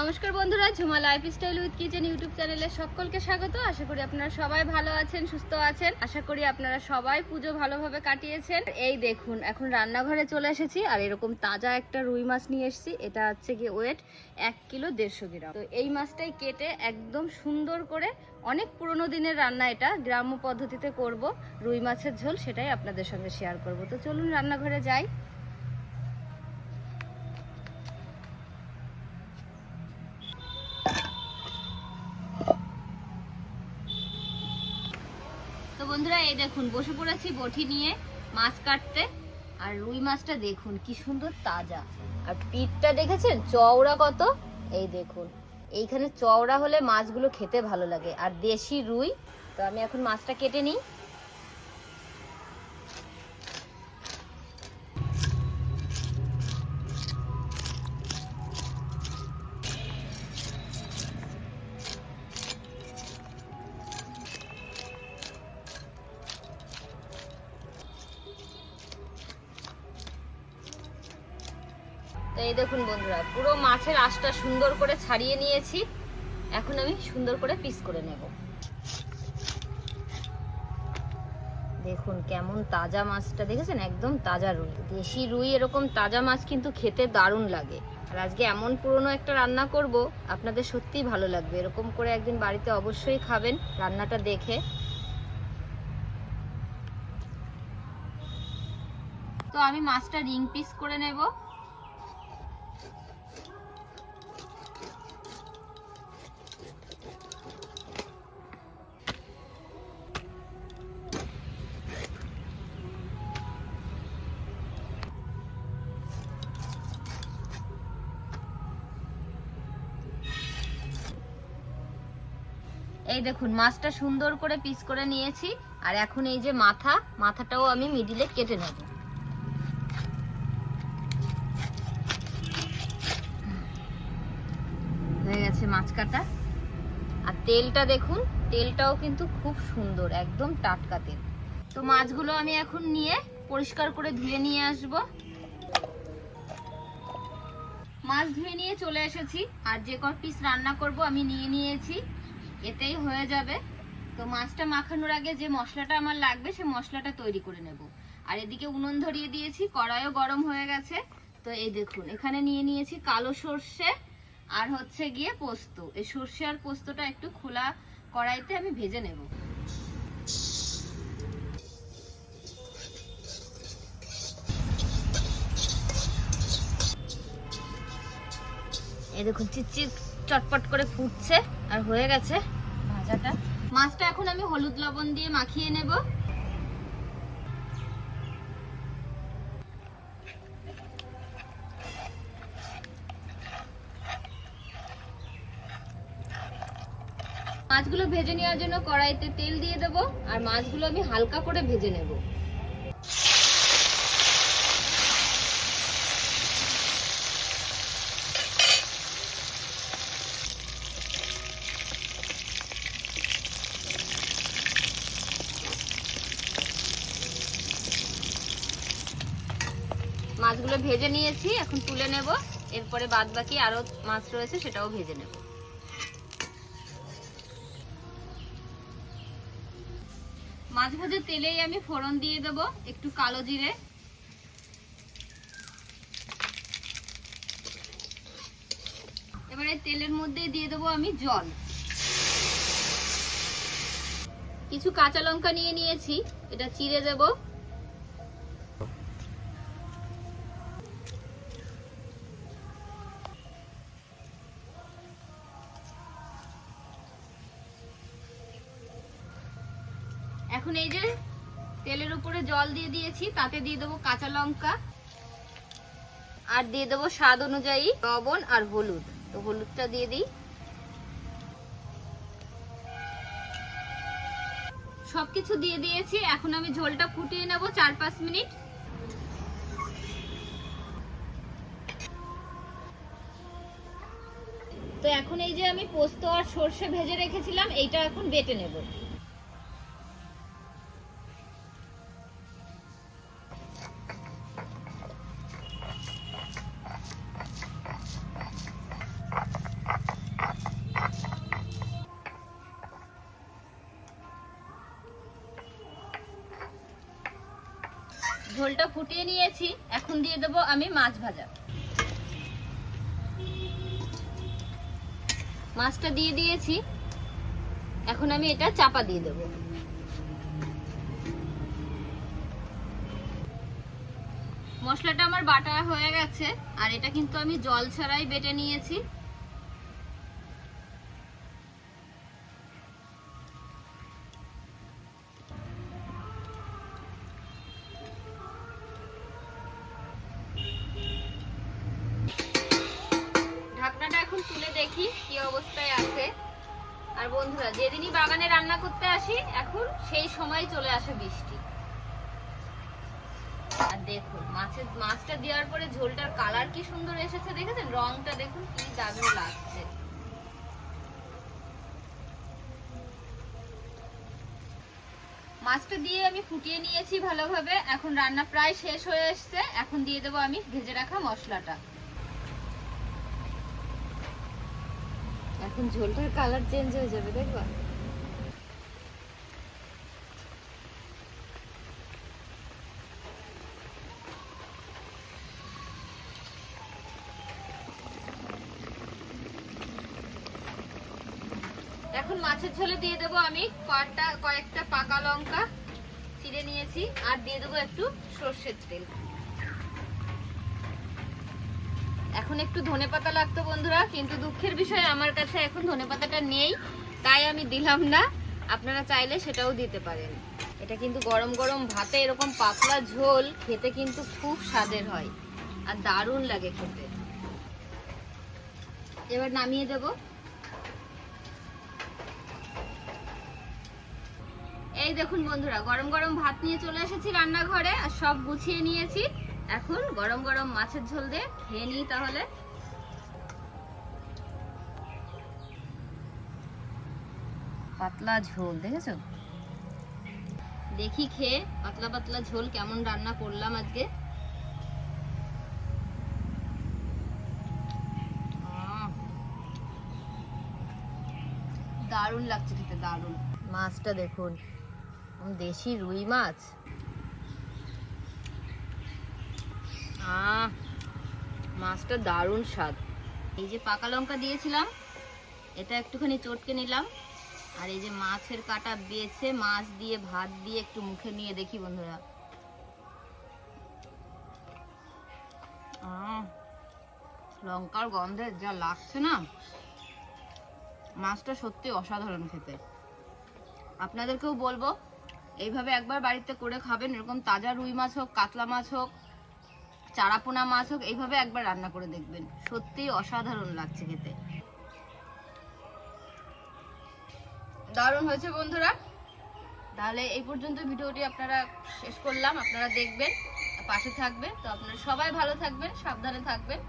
নমস্কার বন্ধুরা, Jhuma lifestyle with kitchen YouTube চ্যানেলে সকলকে স্বাগত। আশা করি আপনারা সবাই ভালো আছেন, সুস্থ আছেন। আশা করি আপনারা সবাই পুজো ভালোভাবে কাটিয়েছেন। এই দেখুন, এখন রান্নাঘরে চলে এসেছি, আর এরকম তাজা একটা রুই মাছ নিয়ে এসেছি। এটা হচ্ছে গিয়ে ওয়েট এক কিলো দেড়শো গ্রাম। তো এই মাছটাই কেটে একদম সুন্দর করে অনেক পুরনো দিনের রান্না এটা, গ্রাম্য পদ্ধতিতে করব। রুই মাছের ঝোল সেটাই আপনাদের সঙ্গে শেয়ার করব। তো চলুন রান্নাঘরে যাই। বন্ধুরা, এই দেখুন, বসে পড়েছি বটি নিয়ে মাছ কাটতে। আর রুই মাছটা দেখুন, কি সুন্দর তাজা। আর পিঠটা দেখেছেন? চওড়া কত? এই দেখুন। এইখানে চওড়া হলে মাছগুলো খেতে ভালো লাগে। আর দেশি রুই, তো আমি এখন মাছটা কেটে নিই। এই দেখুন বন্ধুরা, পুরো মাছের আঁশটা সুন্দর করে ছাড়িয়ে নিয়েছি। এখন আমি সুন্দর করে পিস করে নেব। দেখুন কেমন তাজা মাছটা, দেখেছেন? একদম তাজা রুই। দেশি রুই এরকম তাজা মাছ কিন্তু খেতে দারুণ লাগে। আর আজকে এমন পুরনো একটা রান্না করব, আপনাদের সত্যিই ভালো লাগবে। এরকম করে একদিন বাড়িতে অবশ্যই খাবেন রান্নাটা দেখে। তো আমি মাছটা রিং পিস করে নেব। এই দেখুন, মাছটা সুন্দর করে পিস করে নিয়েছি, আর এখন এই যে মাথা, মাথাটাও আমি মিডিলে কেটে নেব। হয়ে গেছে মাছ কাটা। আর তেলটা দেখুন, তেলটাও কিন্তু খুব সুন্দর, একদম টাটকা তেল। তো মাছগুলো আমি এখন নিয়ে পরিষ্কার করে ধুয়ে নিয়ে আসব। মাছ ধুয়ে নিয়ে চলে এসেছি, আর যে কর পিস রান্না করব আমি নিয়ে নিয়েছি। এতেই হয়ে যাবে। তো মাছটা মাখানোর আগে যে মশলাটা আমার লাগবে, সে মশলাটা তৈরি করে নেব। আর এদিকে উনুন ধরিয়ে দিয়েছি, কড়াইও গরম হয়ে গেছে। তো এই দেখুন, এখানে নিয়ে নিয়েছি কালো সর্ষে আর হচ্ছে গিয়ে পোস্ত। এই সর্ষে আর পোস্তটা একটু খোলা কড়াইতে আমি ভেজে নেব। এই দেখুন চিটচিট চটপট করে ফুটছে আর হয়ে গেছে ভাজাটা। মাছটা এখন আমি হলুদ লবণ দিয়ে মাখিয়ে নেব। মাছগুলো ভেজে নেওয়ার জন্য কড়াইতে তেল দিয়ে দেবো আর মাছগুলো আমি হালকা করে ভেজে নেব। মাছগুলো ভেজে নিয়েছি, এখন তুলে নেব। এরপরে বাদ বাকি আরও মাছ রয়েছে, সেটাও ভেজে নেব। মাছ ভাজা তেলেই আমি ফোড়ন দিয়ে দেব, একটু কালো জিরে। এবারে তেলের মধ্যে দিয়ে দেবো আমি জল। কিছু কাঁচা লঙ্কা নিয়ে নিয়েছি, এটা চিড়ে দেবো। এখন এই যে তেলের উপরে জল দিয়ে দিয়েছি, তাতে দিয়ে দেবো কাঁচা লঙ্কা। আর দিয়ে দেবো স্বাদ অনুযায়ী লবণ আর হলুদ। তো হলুদটা দিয়ে দিই। সবকিছু দিয়ে দিয়েছি, এখন আমি ঝোলটা ফুটিয়ে নেব চার পাঁচ মিনিট। তো এখন এই যে আমি পোস্ত আর সর্ষে ভেজে রেখেছিলাম, এইটা এখন বেটে নেব। ঝোলটা ফুটিয়ে নিয়েছি। এখন দিয়ে দেবো আমি মাছ ভাজা। মাছটা দিয়ে দিয়েছি। এখন আমি এটা চাপা দিয়ে দেবো। মশলাটা আমার বাটা হয়ে গেছে, আর এটা কিন্তু আমি জল ছাড়াই বেটে নিয়েছি। অবস্থায় আর বন্ধুরা, যেদিনই বাগানে রান্না করতে আসি, এখন সেই সময় চলে আসে বৃষ্টি। আর মাছের, মাছটা দেওয়ার পরে ঝোলটার কালার কি সুন্দর এসেছে, দেখেছেন? রংটা দেখুন, কি দারুণ লাগছে। মাছটা দিয়ে আমি ফুটিয়ে নিয়েছি ভালোভাবে। এখন রান্না প্রায় শেষ হয়ে এসছে। এখন দিয়ে দেবো আমি ভেজে রাখা মশলাটা। এখন ঝোলটার কালার চেঞ্জ হয়ে যাবে দেখবা এখন মাছের ঝোলে দিয়ে দেবো আমি কয়েকটা কয়েকটা পাকা লঙ্কা, চিড়ে নিয়েছি, আর দিয়ে দেবো একটু সর্ষের তেল। এখন একটু ধনেপাতা লাগতো বন্ধুরা, কিন্তু দুঃখের বিষয় আমার কাছে এখন ধনেপাতাটা নেই, তাই আমি দিলাম না। আপনারা চাইলে সেটাও দিতে পারেন। এটা কিন্তু গরম গরম ভাতে এরকম পাতলা ঝোল, খেতে কিন্তু খুব স্বাদের হয় আর দারুণ লাগে খেতে। এবার নামিয়ে দেবো। এই দেখুন বন্ধুরা, গরম গরম ভাত নিয়ে চলে এসেছি রান্নাঘরে আর সব গুছিয়ে নিয়েছি। এখন গরম গরম মাছের ঝোল দিয়ে খেয়ে নিই তাহলে। পাতলা ঝোল, দেখেছ? দেখি খেয়ে পাতলা পাতলা ঝোল কেমন রান্না করলাম আজকে। দারুণ লাগছে খেতে, দারুণ। মাছটা দেখুন, দেশি রুই মাছ। আহ মাছটা দারুণ স্বাদ। এই যে পাকা লঙ্কা দিয়েছিলাম, এটা একটুখানি চটকে নিলাম। আর এই যে মাছের কাটা বেছে, মাছ দিয়ে ভাত দিয়ে একটু মুখে নিয়ে দেখি বন্ধুরা। লঙ্কার গন্ধে যা লাগছে না। মাছটা সত্যি অসাধারণ খেতে। আপনাদেরকেও বলব, এইভাবে একবার বাড়িতে করে খাবেন, এরকম তাজা রুই মাছ হোক, কাতলা মাছ হোক চারাপোনা মাছ হোক, এইভাবে একবার রান্না করে দেখবেন। সত্যিই অসাধারণ লাগছে খেতে। দারুণ হয়েছে বন্ধুরা। তাহলে এই পর্যন্ত ভিডিওটি আপনারা শেষ করলাম। আপনারা দেখবেন, পাশে থাকবেন। তো আপনারা সবাই ভালো থাকবেন, সাবধানে থাকবেন।